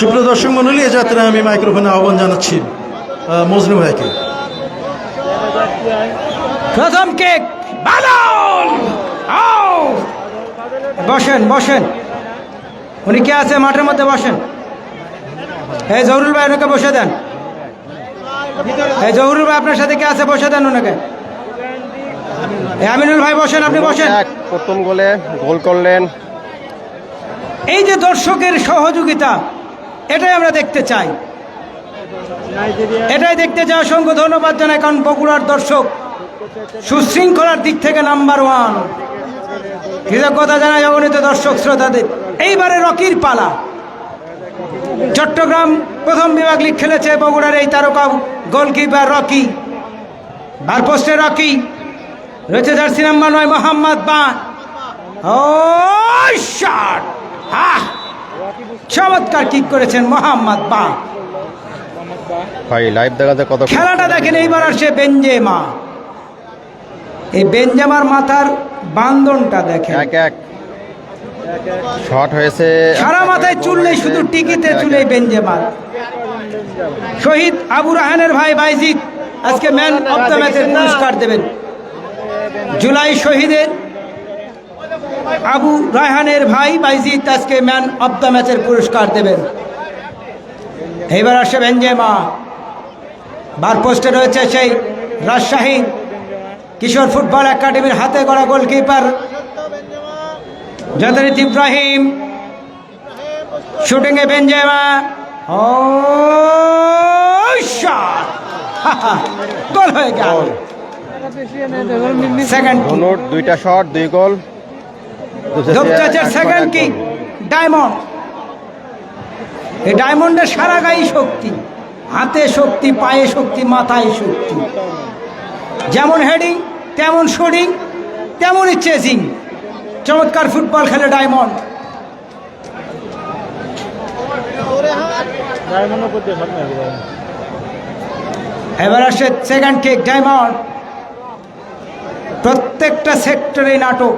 সুপ্রিয় দর্শক মন্ডলী এ যাত্রায় আমি মাইক্রোফোনে আহ্বান জানাচ্ছি মজনু ভাইকে। প্রথম কেক বাদল! বসেন বসেন। উনি কে আছে? মাঠের মধ্যে বসেন। এই জহরুল ভাই ওনাকে বসে দেন। এই জহুরুল ভাই আপনার সাথে কে আছে? বসে দেন ওনাকে। আমিনুল ভাই বসেন আপনি বসেন। প্রথম গোলে গোল করলেন। এই যে দর্শকের সহযোগিতা, এটাই আমরা দেখতে চাই। এটাই দেখতে চাই, অসংখ্য ধন্যবাদ জানাই, কারণ বগুড়ার দর্শক সুশৃঙ্খলার দিক থেকে নাম্বার ওয়ান। কৃতজ্ঞতা জানাই অগণিত দর্শক শ্রোতাদের। এইবারে রকির পালা। চট্টগ্রাম প্রথম বিভাগ লিগ খেলেছে বগুড়ার এই তারকা গোলকিপার রকি। বারপোস্টে রকি। রয়েছে জার্সি নাম্বার নয়, মোহাম্মদ বান ও, শট! আহ! চমৎকার কিক করেছেন মোহাম্মদ বা। ভাই লাইভ দেখাতে কত খেলাটা দেখেন এইবার আসছে বেঞ্জেমা। এই বেঞ্জামার মাথার বান্দনটা দেখেন। এক এক। শট হয়েছে। সারা মাথায় চুল নেই শুধু টিকিতে চুলে বেঞ্জেমার। শহীদ আবু রাহানের ভাই বাইজিদ আজকে ম্যান অব দ্য ম্যাচের পুরস্কার দেবেন। জুলাই শহীদের আবু রায়হানের ভাই বাইজিদ আজকে ম্যান অব দ্য ম্যাচের পুরস্কার দেবেন। এইবার আসে বেঞ্জেমা। বার পোস্টে রয়েছে সেই রাজশাহী কিশোর ফুটবল একাডেমির হাতে গড়া গোলকিপার যদরিত ইব্রাহিম। শুটিংয়ে বেঞ্জেমা। ও শট! গোল হয়ে গেল। সেকেন্ড দুইটা শট দুই গোল। ধূপচাচের সেকেন্ড কিক ডায়মন্ড। এই ডায়মন্ডের সারা গায়ে শক্তি হাতে শক্তি পায়ে শক্তি মাথায় শক্তি। যেমন হেডিং তেমন শুটিং তেমনই চেজিং চমৎকার ফুটবল খেলে ডায়মন্ড। এবার আসে সেকেন্ড কিক ডায়মন্ড। প্রত্যেকটা সেক্টরে নাটক।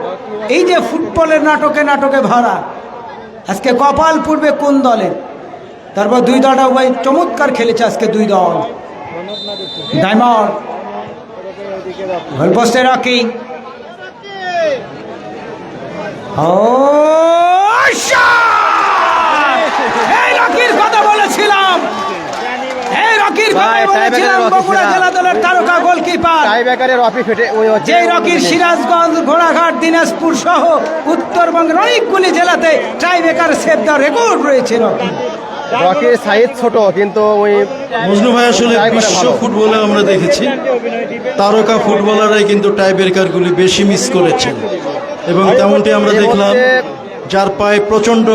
এই যে ফুটবলের নাটকে নাটকে ভরা। আজকে কপাল পূর্বে কোন দলের? তারপর দুই দলটা উভয় চমৎকার খেলেছে আজকে দুই দল। ডায়মন্ড গোলপোস্টে রকি ও! এই রকির কথা বলেছিলাম। এই রকির কথা ভাই, বলেছিলাম টাইব্রেকারের রকি বগুড়া সিরাজ। জেলা দলের যে রকির সিরাজগঞ্জ ঘোড়াঘাট দিনাজপুর সহ উত্তরবঙ্গের অনেকগুলি জেলাতে সেভ রেকর্ড রয়েছে রকি। রকির সাইজ ছোট কিন্তু ওই মজনু ভাই আসলে বিশ্ব। ফুটবলে আমরা দেখেছি। তারকা ফুটবলাররাই কিন্তু টাই ব্রেকারগুলি বেশি মিস করেছেন। এবং তেমনটি আমরা দেখলাম যার পায়ে প্রচণ্ড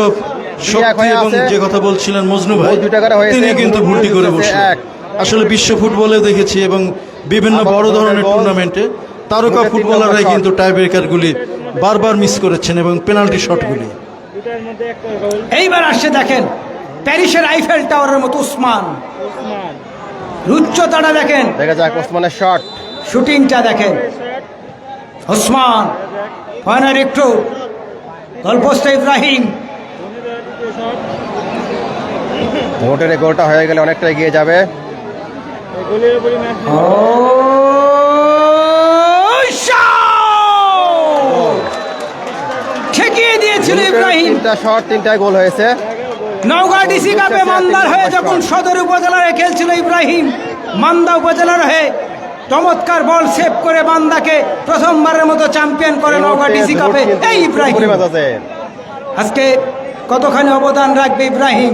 শক্তি এবং যে কথা বলছিলেন মজনু ভাই গোল তিনি কিন্তু গোল ভুলটি করে বসে এক। আসলে বিশ্ব ফুটবলে দেখেছি এবং বিভিন্ন বড় ধরনের টুর্নামেন্টে তারকা ফুটবলাররাই কিন্তু টাই ব্রেকারগুলি বারবার মিস করেছেন এবং পেনাল্টি শটগুলি এইবার আসছে দেখেন প্যারিসের আইফেল টাওয়ারের মতো উসমান। উচ্চতাটা দেখেন। দেখা যাক ওসমানের শট শুটিংটা দেখেন। ওসমান ফাইনাল একটু। গল্পস্ত ইব্রাহিম। ভোটের গোলটা হয়ে গেলে অনেকটা এগিয়ে যাবে! ঠেকিয়ে দিয়েছিল ইব্রাহিম। তিনটা শট তিনটায় গোল হয়েছে। নওগাঁ ডিসি কাপে মান্দার হয়ে যখন সদর উপজেলায় খেলছিল ইব্রাহিম মান্দা উপজেলার হয়ে চমৎকার বল সেভ করে মান্দাকে প্রথমবারের মতো চ্যাম্পিয়ন করে নওগাঁ ডিসি কাপে। এই ইব্রাহিম। আজকে কতখানি অবদান রাখবে ইব্রাহিম?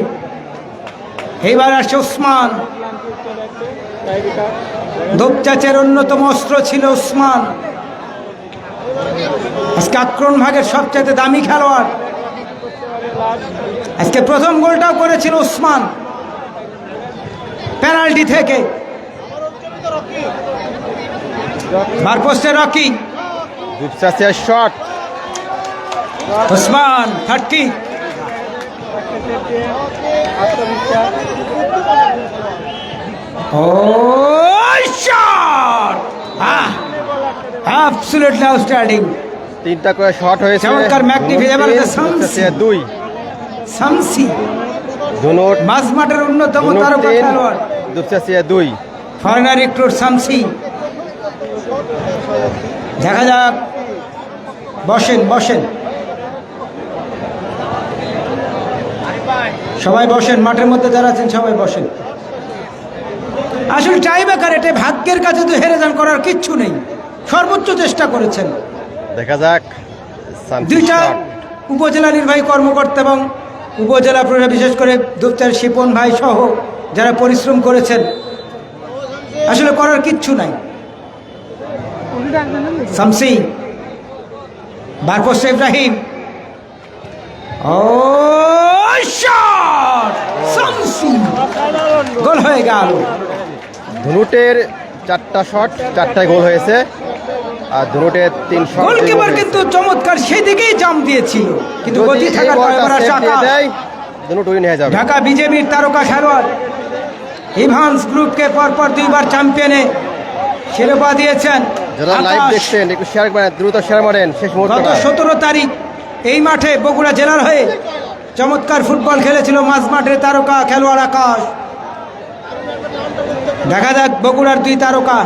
এইবার আসছে উসমান দোপচাচের অন্যতম অস্ত্র ছিল উসমান আজকে আক্রমণ ভাগের সবচেয়ে দামি খেলোয়াড়। আজকে প্রথম গোলটাও করেছিল উসমান পেনাল্টি থেকে। Rocky. Shot. Usman thirty. Oh! Ah. তিনটা করে শট হয়েছে। চমৎকার সামসি। দুই শামসি ধুনুট মাঝ মাঠের অন্যতম ধুনুট তারকা খেলোয়াড়। দুপচাচিয়া দুই। ফরেনার দেখা যাক। বসেন বসেন। সবাই বসেন মাঠের মধ্যে যারা আছেন সবাই বসেন। আসলে টাইব্রেকার এটা ভাগ্যের কাছে তো হেরে যান করার কিচ্ছু নেই। সর্বোচ্চ চেষ্টা করেছেন। দেখা যাক। দুইটা উপজেলা নির্বাহী কর্মকর্তা এবং উপজেলা প্রশাসন বিশেষ করে দুপচার শিপন ভাই সহ যারা পরিশ্রম করেছেন আসলে করার কিচ্ছু নাই। Shamsi bar post Ibrahim. ও গোল। গেল ধুনুটের চারটা শট চারটায় গোল হয়েছে। আর ধুনুটের তিন শট গোলকিপার কিন্তু চমৎকার সেদিকেই জাম দিয়েছিল। কিন্তু গতি থাকার পরে দিয়ে ধুনুট উইন হয়ে যাবে। ঢাকা বিজেপির তারকা খেলোয়াড় ইভান্স গ্রুপকে পরপর দুইবার চ্যাম্পিয়নে শিরোপা দিয়েছেন যারা লাইভ দেখছেন একটু শেয়ার করেন দ্রুত শেয়ার মারেন শেষ গত সতেরো তারিখ এই মাঠে বগুড়া জেলার হয়ে চমৎকার ফুটবল খেলেছিল মাঝ মাঠে তারকা খেলোয়াড় আকাশ। দেখা যাক বগুড়ার দুই তারকা।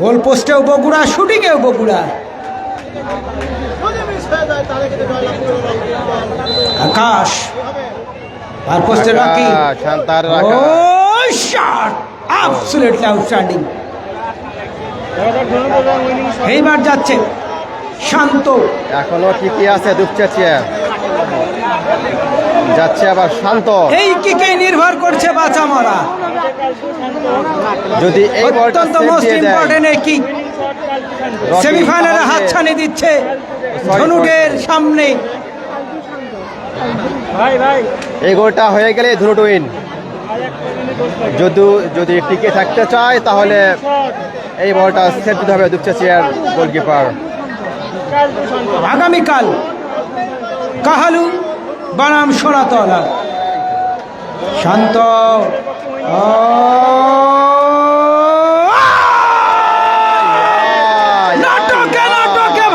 গোল পোস্টেও বগুড়া শুটিংয়েও বগুড়া। আকাশ আর পোস্টে রাখি. এইবার যাচ্ছে শান্ত। এখনও ঠিকই আছে দুপচাচিয়া যাচ্ছে আবার শান্ত। এই কিকে নির্ভর করছে বাঁচা মারা যদি এই অত্যন্ত মোস্ট ইম্পর্টেন্ট এই কিক। সেমিফাইনালে হাতছানি দিচ্ছে ধনুটের সামনে। এই গোলটা হয়ে গেলে ধুনুট উইন যদি যদি টিকে থাকতে চায় তাহলে এই বলটা সেভ দিতে হবে দুপচাচিয়ার গোলকিপার। আগামীকাল কাহালু বানাম সোনাতলা শান্ত নাটকে নাটকে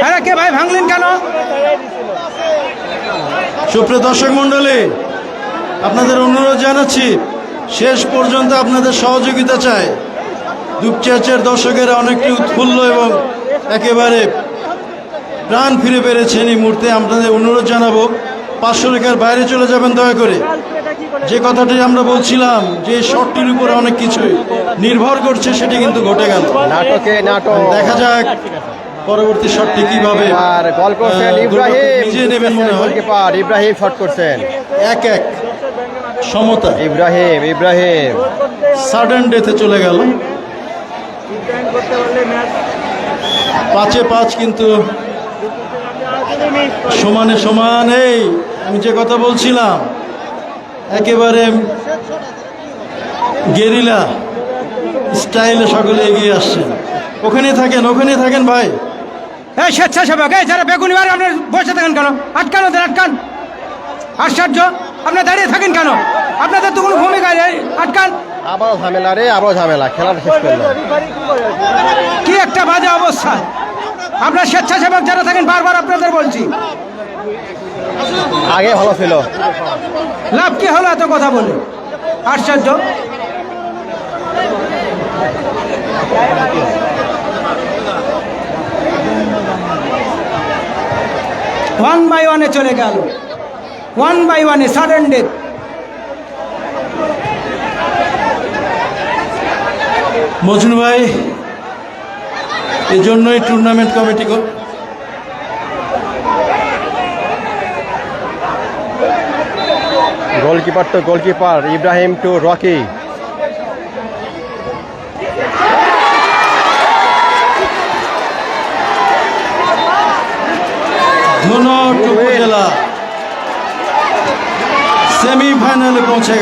আরে কে, ভাই ভাঙলেন কেন সুপ্রিয় দর্শক মণ্ডলী আপনাদের অনুরোধ জানাচ্ছি শেষ পর্যন্ত আপনাদের সহযোগিতা চায় দুপচাচের দর্শকেরা অনেকটি উৎফুল্ল এবং একেবারে প্রাণ ফিরে পেরেছেন এই মুহূর্তে। আপনাদের অনুরোধ জানাব পাঁচশো রেখার বাইরে চলে যাবেন দয়া করে। যে কথাটি আমরা বলছিলাম যে শটটির উপরে অনেক কিছুই নির্ভর করছে সেটি কিন্তু ঘটে গেল। নাটকে নাটক। দেখা যাক পরবর্তী শটটি কীভাবে আর গল করছেন ইব্রাহিম। নিজে নেবেন মনে হয়। ইব্রাহিম শট করছেন। এক এক। সমতা। ইব্রাহিম ইব্রাহিম। সাডেন ডেথে চলে গেল। পাঁচে পাঁচ কিন্তু সমানে সমান এই আমি যে কথা বলছিলাম একেবারে গেরিলা স্টাইলে সকলে এগিয়ে আসছেন ওখানে থাকেন ওখানে থাকেন ভাই। এই স্বেচ্ছাসেবক এই যারা বেগুনি আপনার বসে থাকেন কেন? আটকান ওদের আটকান। আশ্চর্য। আপনার দাঁড়িয়ে থাকেন কেন? আপনাদের তো কোনো ভূমিকা নেই। আটকান আবারও ঝামেলা রে আবারও ঝামেলা খেলাটা শেষ করল কি একটা বাজে অবস্থা। আপনার স্বেচ্ছাসেবক যারা থাকেন বারবার আপনাদের বলছি। আগে ভালো ছিল। লাভ কি হলো এত কথা বলে? আশ্চর্য। ওয়ান বাই ওয়ানে চলে গেল। ওয়ান বাই ওয়ানে সাডেন ডেথ মজনু ভাই এই জন্যই টুর্নামেন্ট কমিটি কর গোলকিপার তো goalkeeper Ibrahim to Rocky Dhunat উপজেলা সেমিফাইনালে পৌঁছে